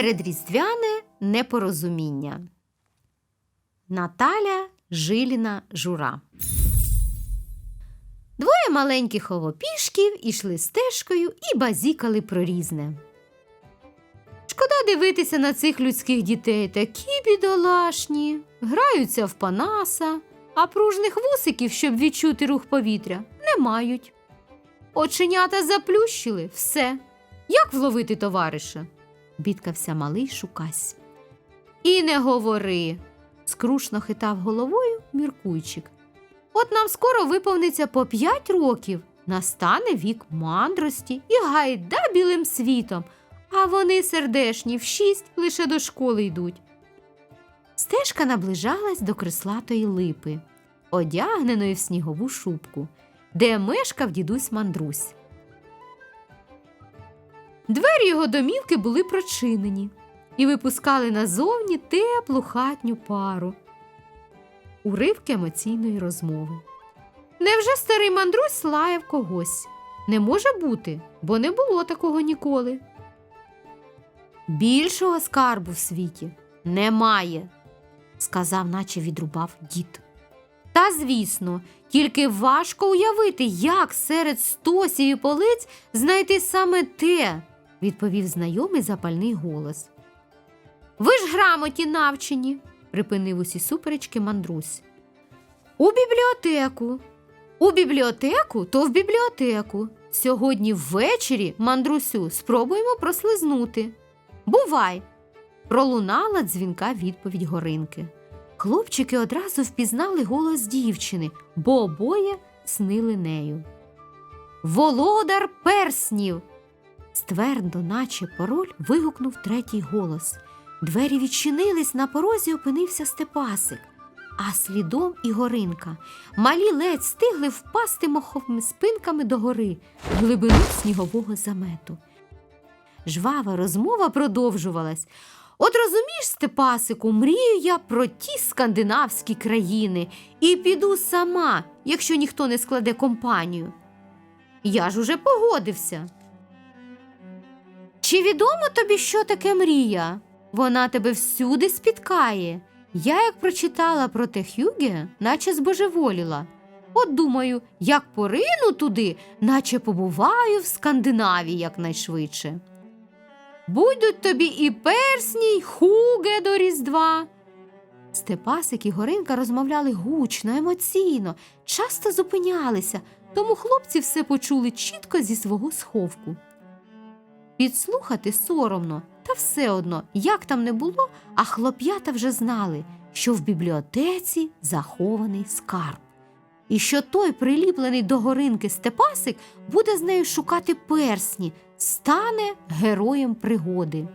Передріздвяне непорозуміння. Наталя Жиліна Жура. Двоє маленьких холопішків ішли стежкою і базікали про різне. Шкода дивитися на цих людських дітей, такі бідолашні, граються в панаса, а пружних вусиків, щоб відчути рух повітря, не мають. Оченята заплющили все. Як вловити товариша? Бідкався малий шукась. І не говори, скрушно хитав головою міркуйчик. От нам скоро виповниться по п'ять років, настане вік мандрості і гайда білим світом, а вони сердешні в шість лише до школи йдуть. Стежка наближалась до креслатої липи, одягненої в снігову шубку, де мешкав дідусь мандрусь. Двері його домівки були прочинені і випускали назовні теплу хатню пару. Уривки емоційної розмови. Невже старий мандрусь лаяв когось? Не може бути, бо не було такого ніколи. Більшого скарбу в світі немає, сказав, наче відрубав дід. Та звісно, тільки важко уявити, як серед стосів і полиць знайти саме те, відповів знайомий запальний голос. Ви ж грамоті навчені, припинив усі суперечки мандрусь. У бібліотеку. У бібліотеку, то в бібліотеку. Сьогодні ввечері, мандрусю, спробуємо прослизнути. Бувай! Пролунала дзвінка відповідь Горинки. Хлопчики одразу впізнали голос дівчини, бо обоє снили нею. Володар перснів. Ствердо, наче пароль, вигукнув третій голос. Двері відчинились, на порозі опинився Степасик, а слідом і горинка. Малі ледь стигли впасти моховими спинками до гори в глибину снігового замету. Жвава розмова продовжувалась. От розумієш, Степасику, мрію я про ті скандинавські країни і піду сама, якщо ніхто не складе компанію. Я ж уже погодився. Чи відомо тобі, що таке мрія? Вона тебе всюди спіткає. Я, як прочитала про те Хюге, наче збожеволіла. От думаю, як порину туди, наче побуваю в Скандинавії якнайшвидше. Будуть тобі і персні, й хуге до Різдва. Степасик і Горинка розмовляли гучно, емоційно, часто зупинялися, тому хлопці все почули чітко зі свого сховку. Підслухати соромно, та все одно, як там не було, а хлоп'ята вже знали, що в бібліотеці захований скарб, і що той приліплений до горинки Степасик буде з нею шукати персні, стане героєм пригоди.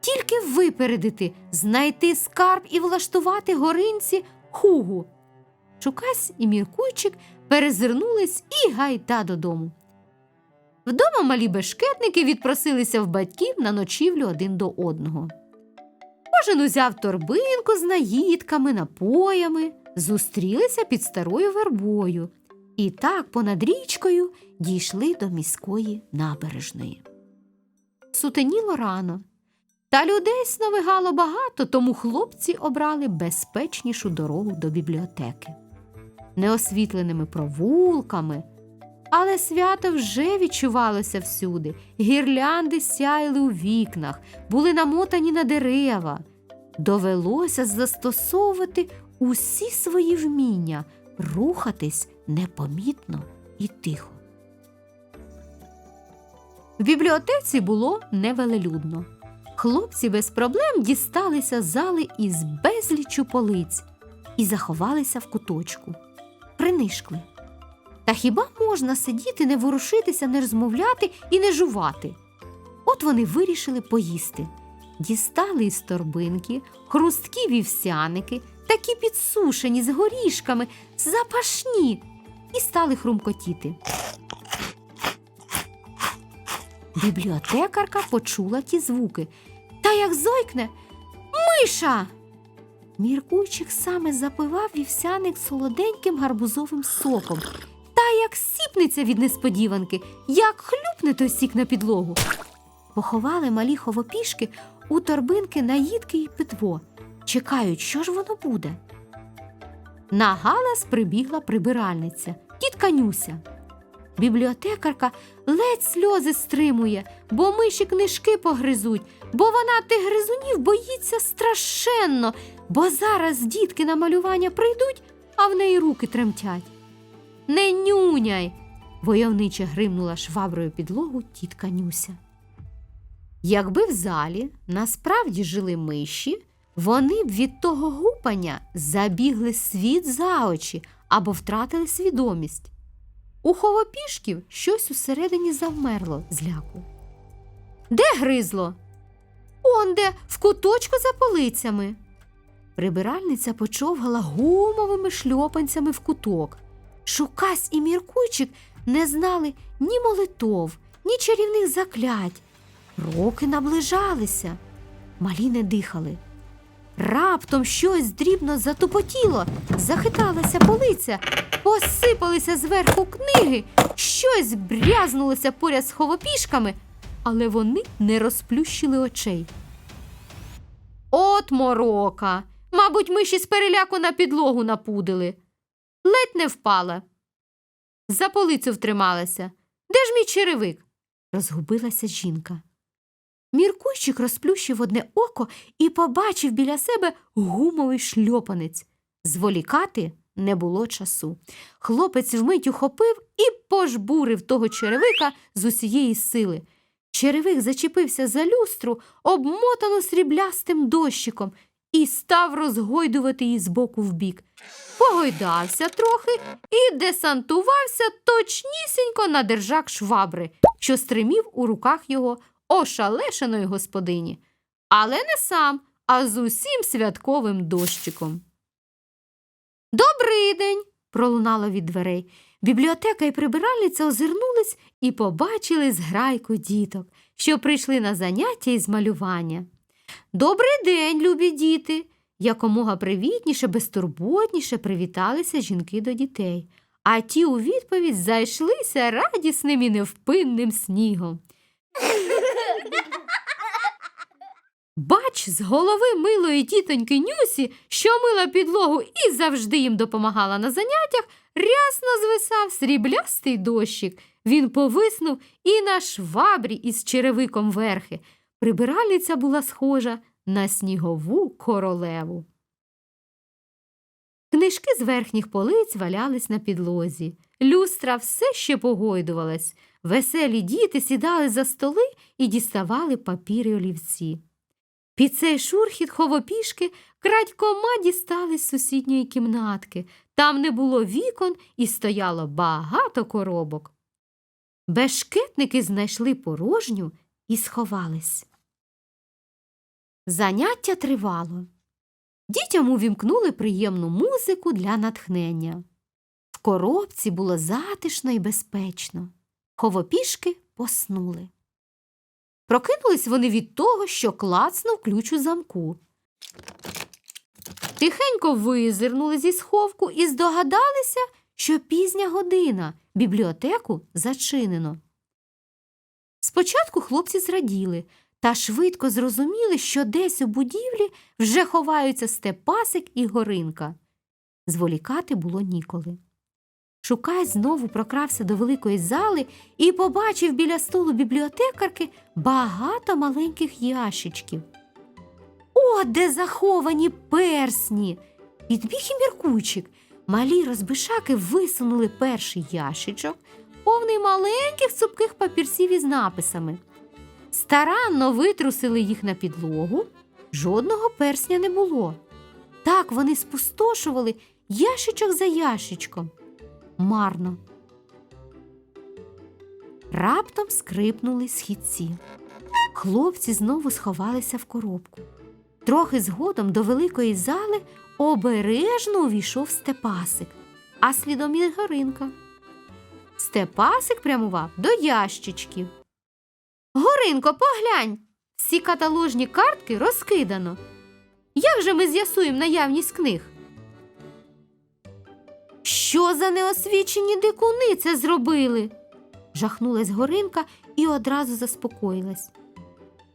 Тільки випередити, знайти скарб і влаштувати горинці хугу. Чукась і міркуйчик перезирнулись і гайда додому. Вдома малі бешкетники відпросилися в батьків на ночівлю один до одного. Кожен узяв торбинку з наїдками, напоями, зустрілися під старою вербою і так понад річкою дійшли до міської набережної. Сутеніло рано, та людей сновигало багато, тому хлопці обрали безпечнішу дорогу до бібліотеки. Неосвітленими провулками, але свято вже відчувалося всюди. Гірлянди сяяли у вікнах, були намотані на дерева. Довелося застосовувати усі свої вміння, рухатись непомітно і тихо. В бібліотеці було невелелюдно. Хлопці без проблем дісталися зали із безлічу полиць і заховалися в куточку. Принишкли. Та хіба можна сидіти, не ворушитися, не розмовляти і не жувати? От вони вирішили поїсти. Дістали із торбинки хрусткі вівсяники, такі підсушені з горішками, запашні, і стали хрумкотіти. Бібліотекарка почула ті звуки. Та як зойкне Миша. Міркуйчик саме запивав вівсяник солоденьким гарбузовим соком. Як сіпнеться від несподіванки, як хлюпне той сік на підлогу. Поховали малі ховопішки у торбинки наїдки й питво. Чекають, що ж воно буде. На галас прибігла прибиральниця, тітка Нюся. Бібліотекарка ледь сльози стримує, бо миші книжки погризуть, бо вона тих гризунів боїться страшенно, бо зараз дітки на малювання прийдуть, а в неї руки тремтять. Не нюняй. войовниче гримнула шваброю підлогу тітка Нюся. Якби в залі насправді жили миші, вони б від того гупання забігли світ за очі або втратили свідомість. У ховопішків щось усередині завмерло з ляку. Де гризло? Он де, в куточку за полицями. Прибиральниця почовгала гумовими шльопанцями в куток. Шукась і міркуйчик не знали ні молитов, ні чарівних заклять. Роки наближалися, малі не дихали. Раптом щось дрібно затупотіло, захиталася полиця, посипалися зверху книги, щось брязнулося поряд з ховопішками, але вони не розплющили очей. От морока! Мабуть, миші з переляку на підлогу напудили. Ледь не впала. За полицю втрималася. Де ж мій черевик? розгубилася жінка. Міркущик розплющив одне око і побачив біля себе гумовий шльопанець. Зволікати не було часу. Хлопець вмить ухопив і пожбурив того черевика з усієї сили. Черевик зачепився за люстру, обмотану сріблястим дощиком, і став розгойдувати її з боку в бік. Погойдався трохи і десантувався точнісінько на держак швабри, що стримів у руках його ошалешеної господині. Але не сам, а з усім святковим дощиком. Добрий день. пролунало від дверей. Бібліотека і прибиральниця озирнулись і побачили зграйку діток, що прийшли на заняття із малювання. Добрий день, любі діти! Якомога привітніше, безтурботніше привіталися жінки до дітей, а ті у відповідь зайшлися радісним і невпинним снігом. Бач, з голови милої тітоньки Нюсі, що мила підлогу і завжди їм допомагала на заняттях, рясно звисав сріблястий дощик. Він повиснув і на швабрі із черевиком верхи. Прибиральниця була схожа на снігову королеву. Книжки з верхніх полиць валялись на підлозі. Люстра все ще погойдувалась. Веселі діти сідали за столи і діставали папір і олівці. Під цей шурхіт ховопішки крадькома дістали з сусідньої кімнатки. Там не було вікон і стояло багато коробок. Бешкетники знайшли порожню і сховались. Заняття тривало. Дітям увімкнули приємну музику для натхнення. В коробці було затишно і безпечно. Ховопішки поснули. Прокинулись вони від того, що клацнув ключ у замку. Тихенько визирнули зі сховку і здогадалися, що пізня година, бібліотеку зачинено. Спочатку хлопці зраділи та швидко зрозуміли, що десь у будівлі вже ховаються Степасик і Горинка. Зволікати було ніколи. Шукай знову прокрався до великої зали і побачив біля столу бібліотекарки багато маленьких ящичків. О, де заховані персні! Підбіг і міркучик. Малі розбишаки висунули перший ящичок, повний маленьких цупких папірців із написами. Старанно витрусили їх на підлогу, жодного персня не було. Так вони спустошували ящичок за ящичком. Марно. Раптом скрипнули східці. Хлопці знову сховалися в коробку. Трохи згодом до великої зали обережно увійшов Степасик, а слідом і. Степасик прямував до ящичків. Горинко, поглянь, всі каталожні картки розкидано. Як же ми з'ясуємо наявність книг? Що за неосвічені дикуни це зробили? жахнулась Горинка і одразу заспокоїлась.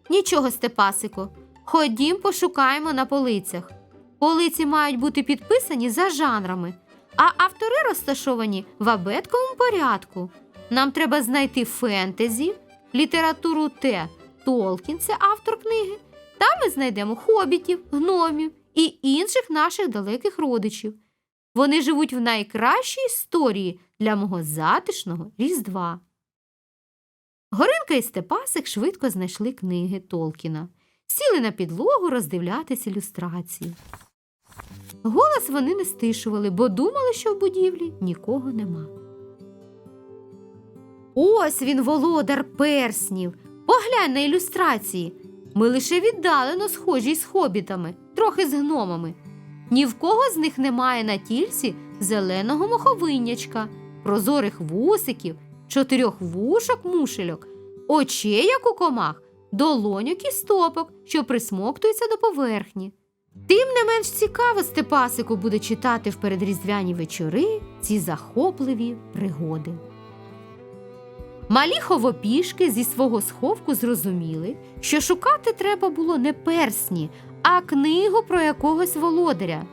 Нічого, Степасику. Ходім пошукаємо на полицях. Полиці мають бути підписані за жанрами, а автори розташовані в абетковому порядку. Нам треба знайти фентезі, літературу Т. Толкін, це автор книги. Там ми знайдемо хобітів, гномів і інших наших далеких родичів. Вони живуть в найкращій історії для мого затишного Різдва. Горинка і Степасик швидко знайшли книги Толкіна, сіли на підлогу роздивлятись ілюстрації. Голос вони не стишували, бо думали, що в будівлі нікого нема. Ось він, володар перснів. Поглянь на ілюстрації. Ми лише віддалено схожі з хобітами, трохи з гномами. Ні в кого з них немає на тільці зеленого моховинячка, прозорих вусиків, чотирьох вушок мушельок, очей, як у комах, долоньок і стопок, що присмоктуються до поверхні. Тим не менш цікаво Степасику буде читати в передріздвяні вечори ці захопливі пригоди. Малі ховопішки зі свого сховку зрозуміли, що шукати треба було не персні, а книгу про якогось володаря.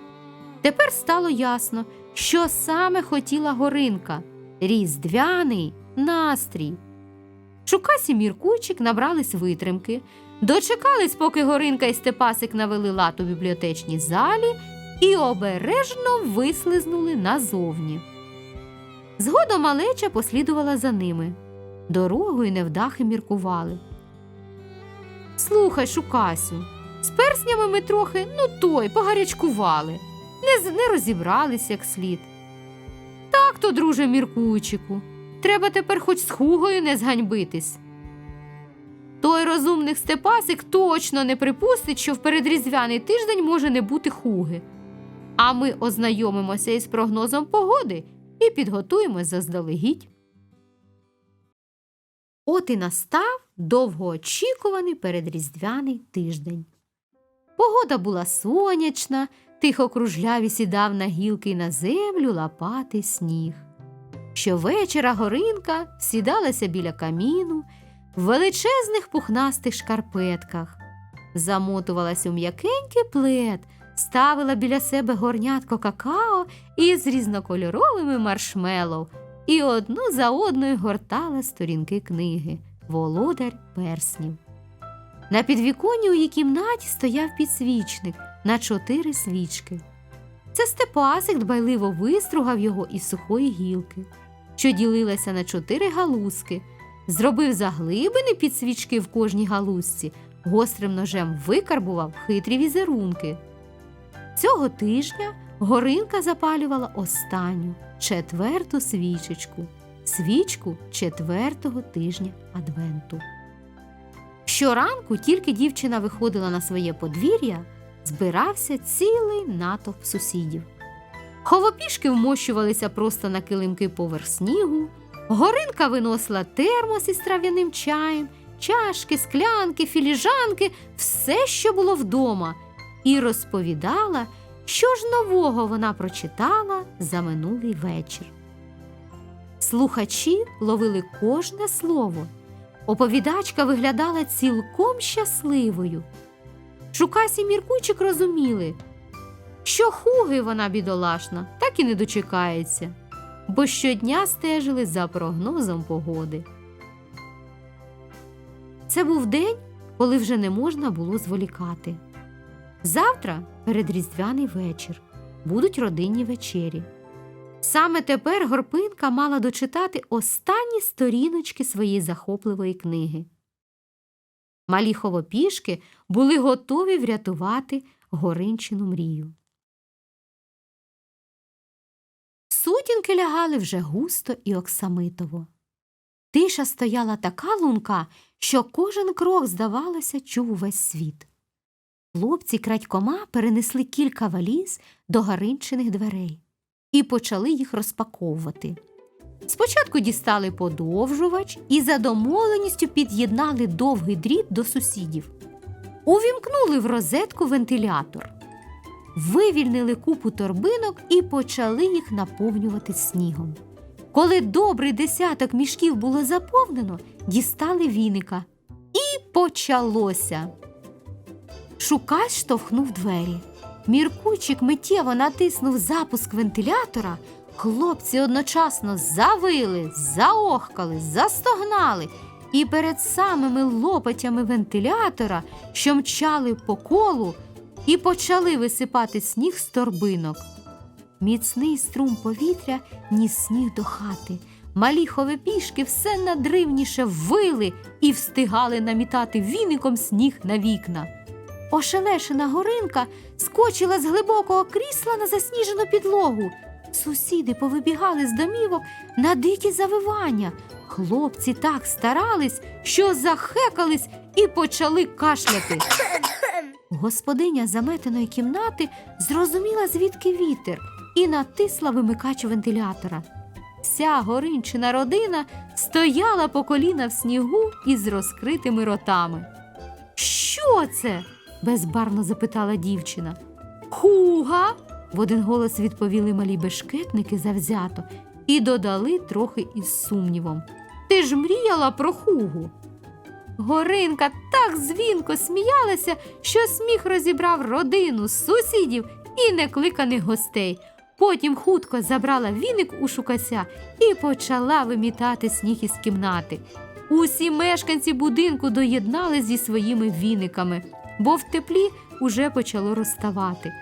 Тепер стало ясно, що саме хотіла горинка різдвяний настрій. Шукасі міркучик набрались витримки, дочекались, поки горинка і Степасик навели лад у бібліотечній залі і обережно вислизнули назовні. Згодом малеча послідувала за ними. Дорогою невдахи міркували. Слухай, Шукасю, з перснями ми трохи, ну той, погарячкували, не, не розібрались як слід. Так то, друже Міркучику, треба тепер хоч з хугою не зганьбитись. Той розумних Степасик точно не припустить, що в передріздвяний тиждень може не бути хуги. А ми ознайомимося із прогнозом погоди і підготуємось заздалегідь. От і настав довгоочікуваний передріздвяний тиждень. Погода була сонячна, тихо кружляві сідав на гілки на землю лапати сніг. Щовечора горинка сідалася біля каміну в величезних пухнастих шкарпетках, замотувалася у м'якенький плед, ставила біля себе горнятко какао із різнокольоровими маршмеллоу і одну за одною гортала сторінки книги Володар перснів. На підвіконні у її кімнаті стояв підсвічник на чотири свічки. Це Степасик дбайливо вистругав його із сухої гілки, що ділилася на чотири галузки, зробив заглибини під свічки в кожній галузці, гострим ножем викарбував хитрі візерунки. Цього тижня Горинка запалювала останню четверту свічечку, свічку четвертого тижня Адвенту. Щоранку тільки дівчина виходила на своє подвір'я, збирався цілий натовп сусідів. Ховопішки вмощувалися просто на килимки поверх снігу, горинка виносила термос із трав'яним чаєм, чашки, склянки, філіжанки, все, що було вдома, і розповідала, що ж нового вона прочитала за минулий вечір. Слухачі ловили кожне слово. Оповідачка виглядала цілком щасливою. Шукась і Міркучик розуміли, що хуги вона бідолашна, так і не дочекається, бо щодня стежили за прогнозом погоди. Це був день, коли вже не можна було зволікати. Завтра передріздвяний вечір, будуть родинні вечері. Саме тепер горпинка мала дочитати останні сторіночки своєї захопливої книги. Малі ховопішки були готові врятувати горинчину мрію. Сутінки лягали вже густо і оксамитово. Тиша стояла така лунка, що кожен крок, здавалося, чув увесь світ. Хлопці крадькома перенесли кілька валіз до гаринчиних дверей і почали їх розпаковувати. Спочатку дістали подовжувач і за домовленістю під'єднали довгий дріт до сусідів. Увімкнули в розетку вентилятор, вивільнили купу торбинок і почали їх наповнювати снігом. Коли добрий десяток мішків було заповнено, дістали віника І почалося. Шукач штовхнув двері. Міркучик миттєво натиснув запуск вентилятора. Хлопці одночасно завили, заохкали, застогнали, і перед самими лопатями вентилятора, що мчали по колу, і почали висипати сніг з торбинок. Міцний струм повітря ніс сніг до хати. Малі ховепішки все надривніше вили і встигали намітати віником сніг на вікна. Ошелешена горинка скочила з глибокого крісла на засніжену підлогу. Сусіди повибігали з домівок на дикі завивання. Хлопці так старались, що захекались і почали кашляти. Господиня заметеної кімнати зрозуміла, звідки вітер, і натисла вимикач вентилятора. Вся горинчина родина стояла по коліна в снігу із розкритими ротами. Що це? Безбарно запитала дівчина. Хуга. в один голос відповіли малі бешкетники завзято і додали трохи із сумнівом. Ти ж мріяла про хугу. Горинка так дзвінко сміялася, що сміх розібрав родину, сусідів і некликаних гостей. Потім хутко забрала віник у шукася і почала вимітати сніг із кімнати. Усі мешканці будинку доєднали зі своїми віниками, бо в теплі уже почало розставати.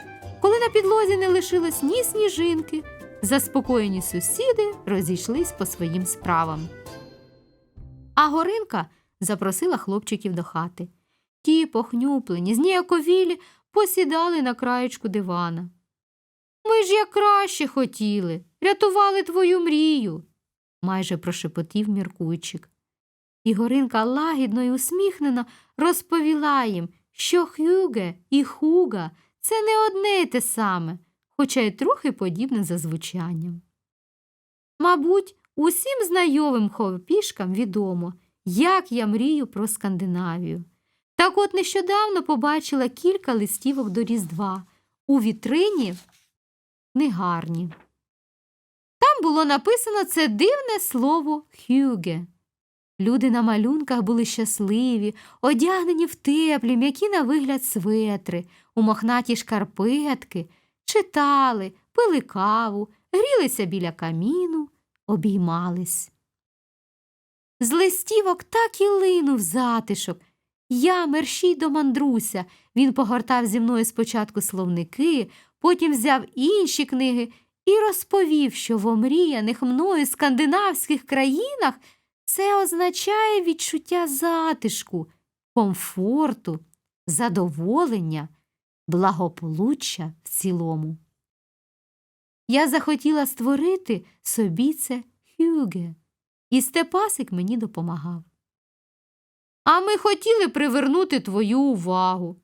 Коли на підлозі не лишилось ні сніжинки, заспокоєні сусіди розійшлись по своїм справам. А Горинка запросила хлопчиків до хати. Ті, похнюплені, зніяковілі, посідали на краєчку дивана. Ми ж як краще хотіли, рятували твою мрію, майже прошепотів міркуйчик. І Горинка лагідно й усміхнено розповіла їм, що Хюге і Хуга це не одне й те саме, хоча й трохи подібне за звучанням. Мабуть, усім знайомим ховпішкам відомо, як я мрію про Скандинавію. Так от нещодавно побачила кілька листівок до Різдва у вітрині негарні. Там було написано це дивне слово хюге. Люди на малюнках були щасливі, одягнені в теплі, м'які на вигляд светри, у мохнаті шкарпетки, читали, пили каву, грілися біля каміну, обіймались. З листівок так і линув затишок. Я мерщій до мандруся. Він погортав зі мною спочатку словники, потім взяв інші книги і розповів, що в омріяних мною скандинавських країнах це означає відчуття затишку, комфорту, задоволення, благополуччя в цілому. Я захотіла створити собі це хюге, і Степасик мені допомагав. А ми хотіли привернути твою увагу,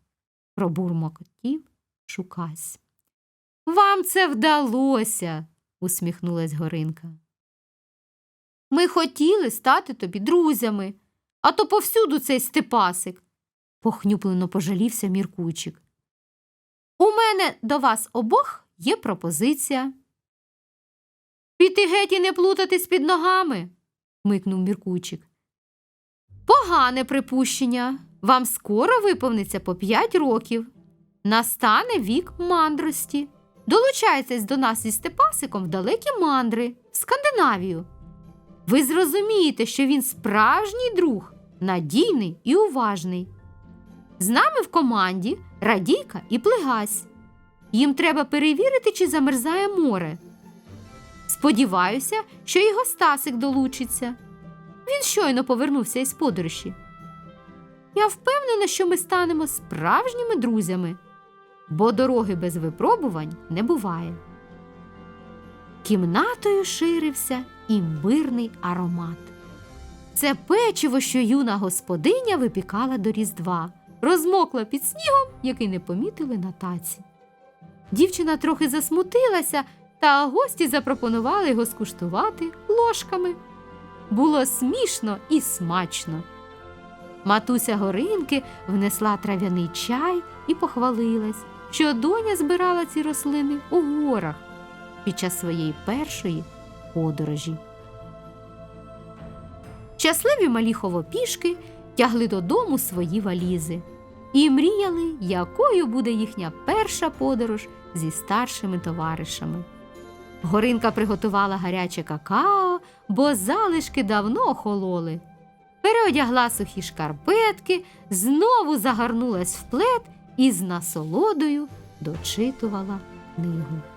пробурмотів Шукась. Вам це вдалося, усміхнулась Горинка. Ми хотіли стати тобі друзями, а то повсюду цей Степасик, похнюплено пожалівся Міркучик. У мене до вас обох є пропозиція. Піти геть і не плутатись під ногами, микнув Міркучик. Погане припущення. Вам скоро виповниться по п'ять років. Настане вік мандрості. Долучайтесь до нас із Степасиком в далекі мандри, в Скандинавію. Ви зрозумієте, що він справжній друг, надійний і уважний. З нами в команді Радійка і Плегась. Їм треба перевірити, чи замерзає море. Сподіваюся, що і Гостасик долучиться. Він щойно повернувся із подорожі. Я впевнена, що ми станемо справжніми друзями, бо дороги без випробувань не буває. Кімнатою ширився імбирний аромат. Це печиво, що юна господиня випікала до Різдва, розмокла під снігом, який не помітили на таці. Дівчина трохи засмутилася, та гості запропонували його скуштувати ложками. Було смішно і смачно. Матуся Горинки внесла трав'яний чай і похвалилась, що доня збирала ці рослини у горах під час своєї першої подорожі. Щасливі малі ховопішки тягли додому свої валізи і мріяли, якою буде їхня перша подорож зі старшими товаришами. Горинка приготувала гаряче какао, бо залишки давно охололи. Переодягла сухі шкарпетки, знову загорнулась в плед і з насолодою дочитувала книгу.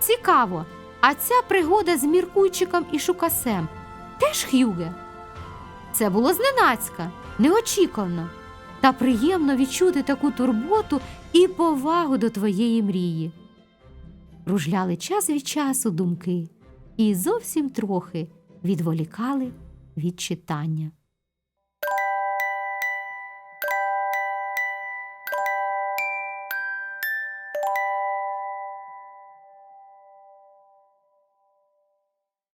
Цікаво, а ця пригода з Міркуйчиком і Шукасем теж Х'юге? Це було зненацька, неочікувано, та приємно відчути таку турботу і повагу до твоєї мрії. Ружляли час від часу думки і зовсім трохи відволікали від читання.